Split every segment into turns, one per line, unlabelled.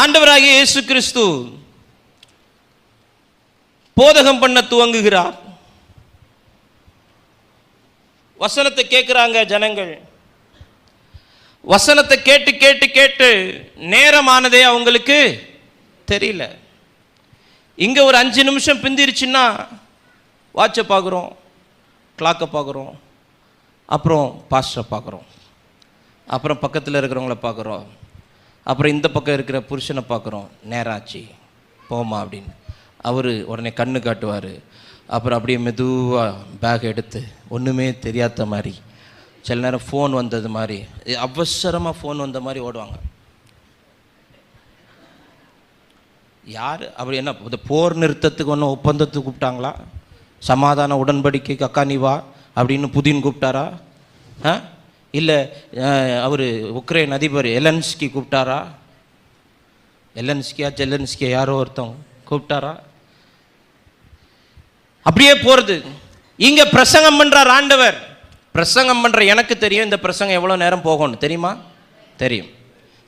ஆண்டவராகிய இயேசு கிறிஸ்து போதகம் பண்ண துவங்குகிறார். வசனத்தை கேட்குறாங்க ஜனங்கள். வசனத்தை கேட்டு கேட்டு கேட்டு நேரமானதே அவங்களுக்கு தெரியல. இங்கே ஒரு அஞ்சு நிமிஷம் பிந்திருச்சுன்னா வாட்சை பார்க்குறோம் கிளாக்கை பார்க்குறோம் அப்புறம் பாஸ்டரை பார்க்குறோம் அப்புறம் பக்கத்தில் இருக்கிறவங்கள பார்க்குறோம். அப்புறம் இந்த பக்கம் இருக்கிற புருஷனை பார்க்குறோம். நேராச்சு போமா அப்படின்னு. அவர் உடனே கண்ணு காட்டுவார். அப்புறம் அப்படியே மெதுவாக பேக் எடுத்து ஒன்றுமே தெரியாத மாதிரி. சில நேரம் ஃபோன் வந்தது மாதிரி அவசரமாக ஃபோன் வந்த மாதிரி ஓடுவாங்க. யார்? அப்படி என்ன இந்த போர் நிறுத்தத்துக்கு ஒன்றும் ஒப்பந்தத்துக்கு கூப்பிட்டாங்களா? சமாதான உடன்படிக்கைக்கு அக்கா நீ வா அப்படின்னு புதின் கூப்பிட்டாரா? ஆ? இல்லை அவர் உக்ரைன் அதிபர் எலன்ஸ்கி கூப்பிட்டாரா? எலன்ஸ்கியா ஜெலன்ஸ்கியா யாரோ ஒருத்தவங்க கூப்பிட்டாரா? அப்படியே போகிறது இங்கே பிரசங்கம் பண்ணுறார் ஆண்டவர் பிரசங்கம் பண்ணுற எனக்கு தெரியும் இந்த பிரசங்கம் எவ்வளோ நேரம் போகணும் தெரியுமா? தெரியும்.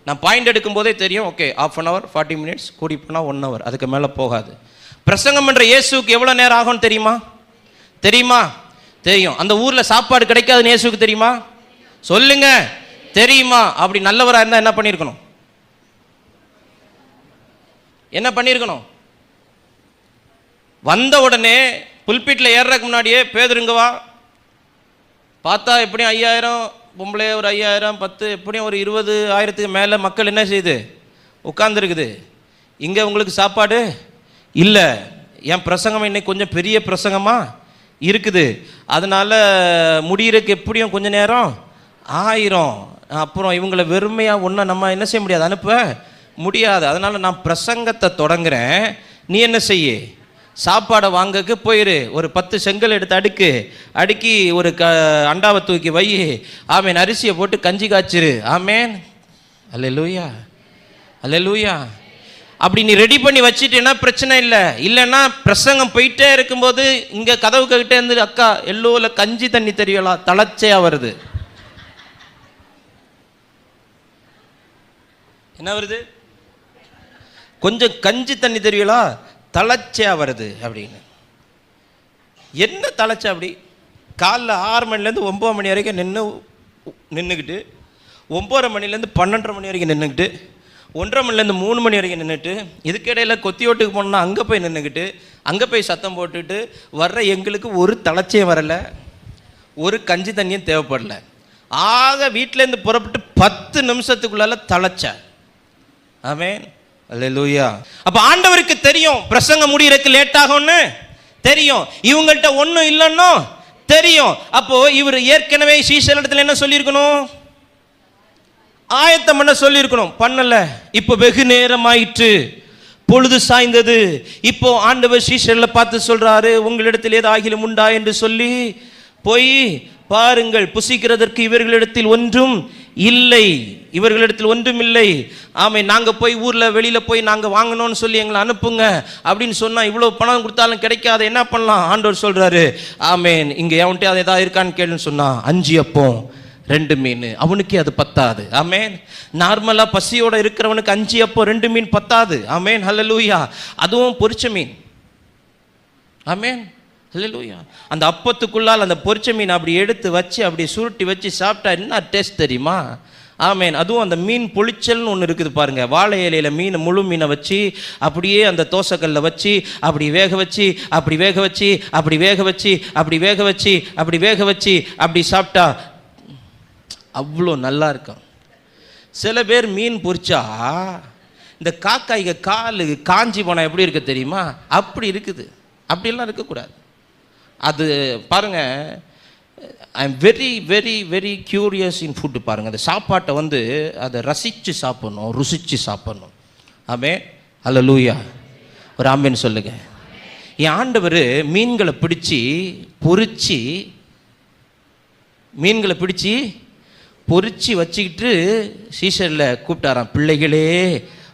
நான் பாயிண்ட் எடுக்கும் போதே தெரியும். Okay half an hour forty minutes கூடி போனால் ஒன் ஹவர் அதுக்கு மேலே போகாது. பிரசங்கம் பண்ணுற இயேசுக்கு எவ்வளோ நேரம் ஆகும்னு தெரியுமா? தெரியுமா? தெரியும். அந்த ஊரில் சாப்பாடு கிடைக்காதுன்னு இயேசுக்கு தெரியுமா? சொல்லுங்க. தெரியுமா? அப்படி நல்லவராக இருந்தால் என்ன பண்ணியிருக்கணும் என்ன பண்ணியிருக்கணும் வந்த உடனே புல்பீட்டில் ஏறுறதுக்கு முன்னாடியே பேதுருங்க வா பார்த்தா எப்படியும் ஐயாயிரம் பொம்பளை ஒரு ஐயாயிரம் பத்து எப்படியும் ஒரு இருபது ஆயிரத்துக்கு மேலே மக்கள் என்ன செய்யுது? உட்காந்துருக்குது இங்கே உங்களுக்கு சாப்பாடு? இல்லை. என் பிரசங்கம் இன்னைக்கு கொஞ்சம் பெரிய பிரசங்கமாக இருக்குது. அதனால் முடியறதுக்கு எப்படியும் கொஞ்சம் நேரம் ஆயிரம். அப்புறம் இவங்களை வெறுமையாக ஒன்றும் நம்ம என்ன செய்ய முடியாது? அனுப்ப முடியாது. அதனால் நான் பிரசங்கத்தை தொடங்குறேன். நீ என்ன செய்ய? சாப்பாடை வாங்கக்கு போயிரு. ஒரு பத்து செங்கல் எடுத்து அடுக்கு. அடுக்கி ஒரு க அண்டாவை தூக்கி வை. ஆமேன். அரிசியை போட்டு கஞ்சி காய்ச்சிரு. ஆமேன். அல்ல லூயா அல்ல லூயா அப்படி நீ ரெடி பண்ணி வச்சிட்டேன்னா பிரச்சனை இல்லை. இல்லைன்னா பிரசங்கம் போயிட்டே இருக்கும்போது இங்கே கதவு கிட்டே இருந்து அக்கா எல்லோவில் கஞ்சி தண்ணி தெரியலாம் தளச்சையாக வருது. என்ன வருது? கொஞ்சம் கஞ்சி தண்ணி தெரியலா தளர்ச்சியா வருது அப்படின்னு. என்ன தளர்ச்சி அப்படி? காலைல ஆறு மணிலேருந்து ஒம்பது மணி வரைக்கும் நின்று நின்றுக்கிட்டு ஒம்பது மணிலேருந்து பன்னெண்டரை மணி வரைக்கும் நின்றுக்கிட்டு ஒன்றரை மணிலேருந்து மூணு மணி வரைக்கும் நின்றுட்டு இதுக்கிடையில் கொத்தி ஓட்டுக்கு போனோம்னா அங்கே போய் நின்றுக்கிட்டு அங்கே போய் சத்தம் போட்டுட்டு வர்ற எங்களுக்கு ஒரு தளர்ச்சியும் வரலை ஒரு கஞ்சி தண்ணியும் தேவைப்படலை. ஆக வீட்டிலேருந்து புறப்பட்டு பத்து நிமிஷத்துக்குள்ளால தளச்ச ஆமென். அல்லேலூயா அப்ப ஆண்டவருக்கு தெரியும் பிரசங்கம் முடியறதுக்கு லேட் ஆகும்னு? தெரியும். இவங்கள்ட்ட ஒன்றும் இல்லைன்னோ? தெரியும். அப்போ இவர் ஏற்கனவே சீசல் இடத்துல என்ன சொல்லியிருக்கணும்? ஆயத்தம் பண்ண சொல்லியிருக்கணும். பண்ணல. இப்போ வெகு நேரம் ஆயிற்று பொழுது சாய்ந்தது. இப்போ ஆண்டவர் சீஷர்ல பார்த்து சொல்றாரு உங்களிடத்தில் ஏதாகிலும் உண்டா? என்று சொல்லி போய் பாருங்கள். புசிக்கிறதற்கு இவர்களிடத்தில் ஒன்றும் இல்லை. இவர்களிடத்தில் ஒன்றும் இல்லை ஆமை நாங்கள் போய் ஊரில் வெளியில் போய் நாங்கள் வாங்கணும்னு சொல்லி எங்களை அனுப்புங்க அப்படின்னு சொன்னால் இவ்வளோ பணம் கொடுத்தாலும் கிடைக்காத. என்ன பண்ணலாம்? ஆண்டவர் சொல்கிறாரு ஆமேன். இங்கே எவன்ட்டு அது எதாவது இருக்கான்னு கேளுன்னு சொன்னால் அஞ்சு அப்போ ரெண்டு மீன். அவனுக்கே அது பத்தாது. ஆமேன். நார்மலாக பசியோடு இருக்கிறவனுக்கு அஞ்சு அப்போ ரெண்டு மீன் பத்தாது. ஆமேன். ஹல்லலூயா அதுவும் பொரிச்ச மீன். ஆமேன். ஹல்லலூயா அந்த அப்பத்துக்குள்ளால் அந்த பொரிச்ச மீன் அப்படி எடுத்து வச்சு அப்படி சுருட்டி வச்சு சாப்பிட்டா என்ன டேஸ்ட் தெரியுமா? ஆமேன். அதுவும் அந்த மீன் பொளிச்சல்னு ஒன்று இருக்குது பாருங்க. வாழை இலையில மீன் முழு மீனை வச்சு அப்படியே அந்த தோசைக்கல்ல வச்சு அப்படி வேக வச்சு அப்படி வேக வச்சு அப்படி வேக வச்சு அப்படி வேக வச்சு அப்படி வேக வச்சு அப்படி சாப்பிட்டா அவ்வளோ நல்லா இருக்கும். சில பேர் மீன் பொரிச்சா இந்த காக்காய்க்கு காலு காஞ்சி போனால் எப்படி இருக்குது தெரியுமா? அப்படி இருக்குது. அப்படிலாம் இருக்கக்கூடாது. அது பாருங்க I am very very very curious in food பாருங்கள் அந்த சாப்பாட்டை வந்து அதை ரசித்து சாப்பிட்ணும் ருசித்து சாப்பிட்ணும். ஆமே அல்ல லூயா ஒரு ஆம்பேன்னு சொல்லுங்கள் என் ஆண்டவர் மீன்களை பிடிச்சி பொறிச்சு மீன்களை பிடிச்சி பொறிச்சு வச்சுக்கிட்டு சீசரில் கூப்பிட்டாராம் பிள்ளைகளே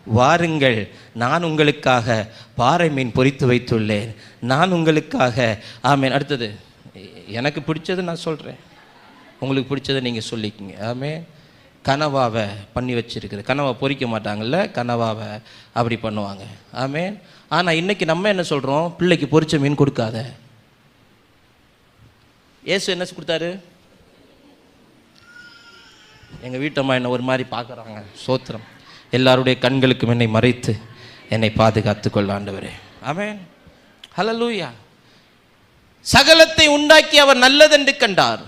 வாருங்கள் நான் உங்களுக்காக பாறை மீன் பொரித்து வைத்துள்ளேன். நான் உங்களுக்காக ஆமேன். அடுத்தது எனக்கு பிடிச்சது நான் சொல்கிறேன் உங்களுக்கு பிடிச்சதை நீங்கள் சொல்லிக்கிங்க. ஆமே கனவாவை பண்ணி வச்சிருக்குது. கனவை பொறிக்க மாட்டாங்கல்ல கனவாவை அப்படி பண்ணுவாங்க. ஆமே ஆனால் இன்னைக்கு நம்ம என்ன சொல்கிறோம் பிள்ளைக்கு பொறிச்ச மீன் கொடுக்காத. ஏசு என்ன கொடுத்தாரு? எங்கள் வீட்டம்மா என்ன ஒரு மாதிரி பார்க்குறாங்க. சோத்திரம். எல்லாருடைய கண்களுக்கும் என்னை மறைத்து என்னை பாதுகாத்து கொள்ள ஆண்டவரே. ஆமென் ஹalleluya சகலத்தை உண்டாக்கி அவர் நல்லதென்று கண்டார்.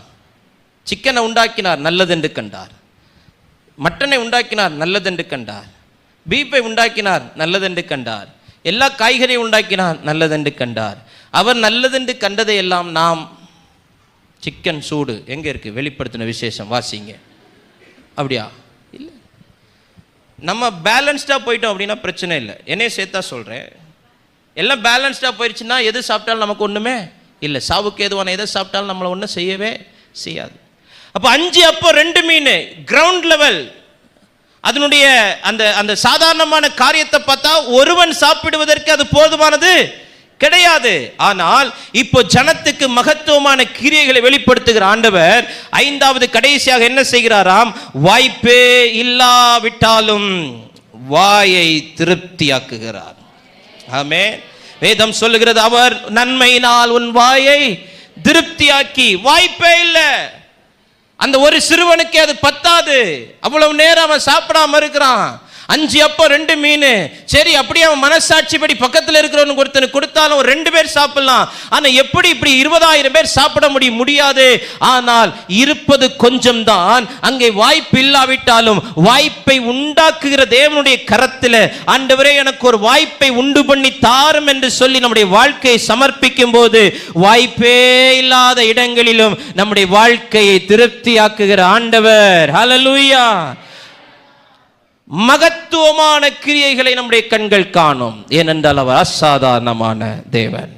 சிக்கனை உண்டாக்கினார் நல்லதென்று கண்டார். மட்டனை உண்டாக்கினார் நல்லதென்று கண்டார். பீப்பை உண்டாக்கினார் நல்லதென்று கண்டார். எல்லா காய்கறியும் உண்டாக்கினார் நல்லதென்று கண்டார். அவர் நல்லதென்று கண்டதை எல்லாம் நாம் சிக்கன் சூடு எங்கே இருக்குது வெளிப்படுத்தின விசேஷம் வாசிங்க. அப்படியா? நம்ம பேலன்ஸ்டாக போயிட்டோம் அப்படின்னா பிரச்சனை இல்லை. என்னைய சேர்த்தா சொல்கிறேன் எல்லாம் பேலன்ஸ்டாக போயிடுச்சுன்னா எது சாப்பிட்டாலும் நமக்கு ஒன்றுமே இல்லை. சாவுக்கு எதுவான எதை சாப்பிட்டாலும் நம்மளை ஒன்றும் செய்யவே செய்யாது. அப்போ அஞ்சு அப்போ ரெண்டு மீன் கிரவுண்ட் லெவல் அதனுடைய அந்த அந்த சாதாரணமான காரியத்தை பார்த்தா ஒருவன் சாப்பிடுவதற்கு அது போதுமானது? கிடையாது. ஆனால் இப்போ ஜனத்துக்கு மகத்துவமான கிரியைகளை வெளிப்படுத்துகிற ஆண்டவர் ஐந்தாவது கடைசியாக என்ன செய்கிறாராம்? வாய்ப்பே இல்லாவிட்டாலும் வாயை திருப்தியாக்குகிறார். ஆமே வேதம் சொல்லுகிறது அவர் நன்மையினால் உன் வாயை திருப்தியாக்கி வாய்ப்பே இல்லை. அந்த ஒரு சிறுவனுக்கு அது பத்தாது. அவ்வளவு நேரம் அவன் சாப்பிடாம இருக்கிறான். அஞ்சு அப்போ ரெண்டு மீன். சரி அப்படியே அவன் மனசாட்சிப்படி பக்கத்தில் இருக்கிறவனுக்கு ஒருத்தனுக்கு கொடுத்தாலும் ஒரு ரெண்டு பேர் சாப்பிடலாம். ஆனால் எப்படி இப்படி இருபதாயிரம் பேர் சாப்பிட முடியும்? முடியாது. ஆனால் இருப்பது கொஞ்சம் தான் அங்கே வாய்ப்பு இல்லாவிட்டாலும் வாய்ப்பை உண்டாக்குகிற தேவனுடைய கரத்தில் ஆண்டவரே எனக்கு ஒரு வாய்ப்பை உண்டு பண்ணி தாரும் என்று சொல்லி நம்முடைய வாழ்க்கையை சமர்ப்பிக்கும் போது வாய்ப்பே இல்லாத இடங்களிலும் நம்முடைய வாழ்க்கையை திருப்தியாக்குகிற ஆண்டவர். ஹalleluya மகத்துவமான கிரியைகளை நம்முடைய கண்கள் காணும். ஏனென்றால் அவர் அசாதாரணமான தேவன்.